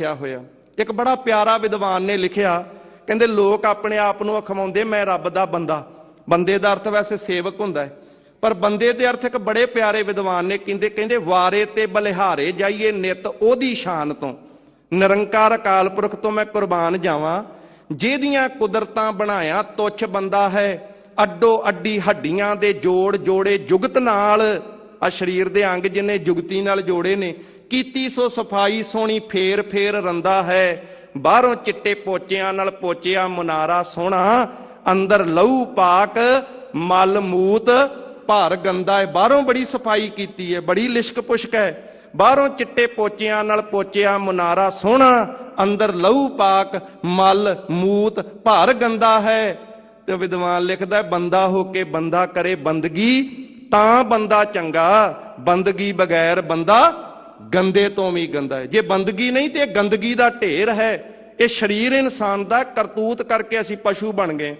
ਰੱਖਿਆ ਹੋਇਆ। ਇੱਕ ਬੜਾ ਪਿਆਰਾ ਵਿਦਵਾਨ ਨੇ ਲਿਖਿਆ, ਕਹਿੰਦੇ, ਲੋਕ ਆਪਣੇ ਆਪ ਨੂੰ ਅਖਵਾਉਂਦੇ, ਮੈਂ ਰੱਬ ਦਾ ਬੰਦਾ। ਬੰਦੇ ਦਾ ਅਰਥ ਵੈਸੇ ਸੇਵਕ ਹੁੰਦਾ ਹੈ, ਪਰ ਬੰਦੇ ਦੇ ਅਰਥ ਇੱਕ ਬੜੇ ਪਿਆਰੇ ਵਿਦਵਾਨ ਨੇ ਕਹਿੰਦੇ ਕਹਿੰਦੇ, ਵਾਰੇ ਤੇ ਬਲਿਹਾਰੇ ਜਾਈਏ ਨਿਤ ਉਹਦੀ ਸ਼ਾਨ ਤੋਂ। ਨਿਰੰਕਾਰ ਅਕਾਲ ਪੁਰਖ ਤੋਂ ਮੈਂ ਕੁਰਬਾਨ ਜਾਵਾਂ। ਜਿਹਦੀਆਂ ਕੁਦਰਤਾਂ ਬਣਾਇਆ, ਤੁੱਛ ਬੰਦਾ ਹੈ। ਅੱਡੋ ਅੱਡੀ ਹੱਡੀਆਂ ਦੇ ਜੋੜ ਜੋੜੇ ਜੁਗਤ ਨਾਲ ਆ ਸਰੀਰ ਦੇ ਅੰਗ ਜਿਨੇ ਜੁਗਤੀ ਨਾਲ ਜੋੜੇ ਨੇ, ਕੀਤੀ ਸੋ ਸਫ਼ਾਈ ਸੋਹਣੀ ਫੇਰ ਫੇਰ ਰੰਦਾ ਹੈ। ਬਾਹਰੋਂ ਚਿੱਟੇ ਪੋਚਿਆਂ ਨਾਲ ਪੋਚਿਆ ਮੁਨਾਰਾ ਸੋਹਣਾ, ਅੰਦਰ ਲਹੂ ਪਾਕ, ਮਲ ਮੂਤ, ਭਾਰ ਗੰਦਾ ਹੈ। ਬਾਹਰੋਂ ਬੜੀ ਸਫ਼ਾਈ ਕੀਤੀ ਹੈ, ਬੜੀ ਲਿਸ਼ਕ ਪੁਸ਼ਕ ਹੈ। ਬਾਹਰੋਂ ਚਿੱਟੇ ਪੋਚਿਆਂ ਨਾਲ ਪੋਚਿਆ ਮੁਨਾਰਾ ਸੋਹਣਾ, ਅੰਦਰ ਲਹੂ ਪਾਕ, ਮਲ ਮੂਤ, ਭਾਰ ਗੰਦਾ ਹੈ। ਤੇ ਵਿਦਵਾਨ ਲਿਖਦਾ ਬੰਦਾ ਹੋ ਕੇ ਬੰਦਾ ਕਰੇ ਬੰਦਗੀ। ਤਾਂ ਬੰਦਾ ਚੰਗਾ, ਬੰਦਗੀ ਬਗੈਰ ਬੰਦਾ ਗੰਦੇ ਤੋਂ ਵੀ ਗੰਦਾ ਹੈ। ਜੇ ਬੰਦਗੀ ਨਹੀਂ ਤੇ ਇਹ ਗੰਦਗੀ ਦਾ ਢੇਰ ਹੈ। ਇਹ ਸਰੀਰ ਇਨਸਾਨ ਦਾ ਕਰਤੂਤ ਕਰਕੇ ਅਸੀਂ ਪਸ਼ੂ ਬਣ ਗਏ।